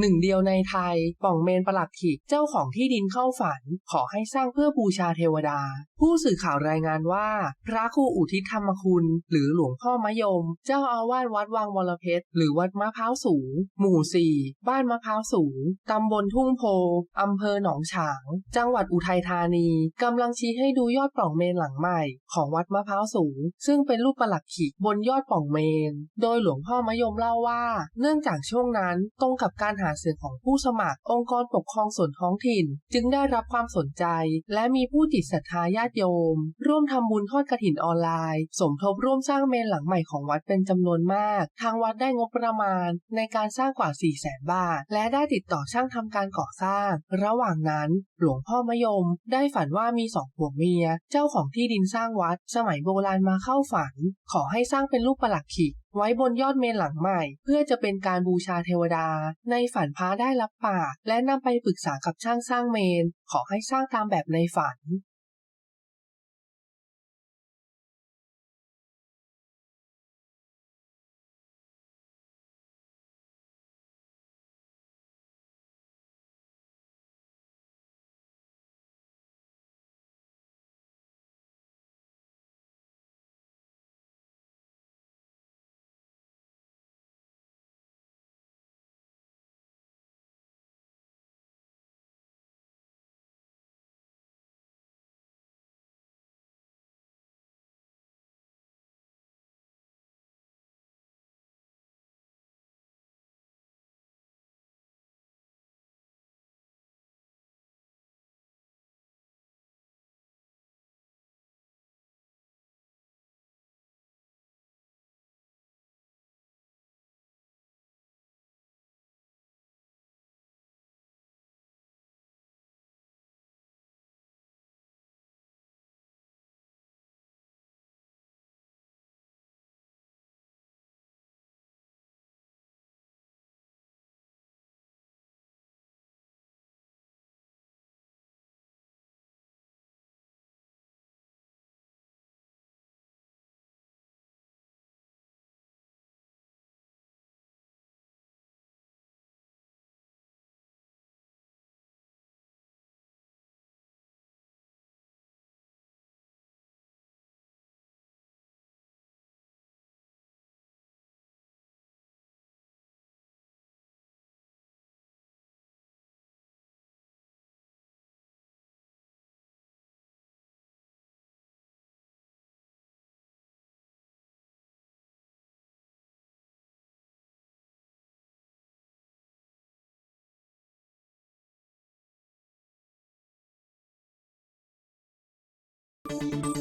หนึ่งเดียวในไทยป่องเมนประหลัดขิกเจ้าของที่ดินเข้าฝัน ขอให้สร้างเพื่อบูชาเทวดาผู้สื่อข่าวรายงานว่า พระครูอุทิศธรรมคุณ หรือหลวงพ่อมะยม เจ้าอาวาสวัดวังวรเพชรหรือวัดมะพร้าวสูง หมู่สี่บ้านมะพร้าวสูง ตำบลทุ่งโพอำเภอหนองฉาง จังหวัดอุทัยธานีกำลังชี้ให้ดูยอดปล่องเมนหลังใหม่ ของวัดมะพร้าวสูง ซึ่งเป็นรูปประหลัดขิกบนยอดปล่องเมน โดยหลวงพ่อมะยมเล่าว่า เนื่องจากช่วงนั้นตรงกับการหาเสียงของผู้สมัคร องค์กรปกครองส่วนท้องถิ่น จึงได้รับความสนใจ และมีผู้จิตศรัทธาญาติโยม ร่วมทำบุญทอดกระถินออนไลน์ สมทบร่วมสร้างเมนหลังใหม่ของวัดเป็นจำนวนมาก ทางวัดได้งบประมาณในการสร้างกว่า 4 0 0แสนบาท และได้ติดต่อช่างทำการก่อสร้าง ระหว่างนั้น หลวงพ่อมะยม ได้ฝันว่ามีสองผัวเมีย เจ้าของที่ดินสร้างวัด สมัยโบราณมาเข้าฝัน ขอให้สร้างเป็นรูปประหลัดขิกไว้บนยอดเมนหลังใหม่ เพื่อจะเป็นการบูชาเทวดา ในฝันพระได้รับปาก และนำไปปรึกษากับช่างสร้างเมน ขอให้สร้างตามแบบในฝัน Thank you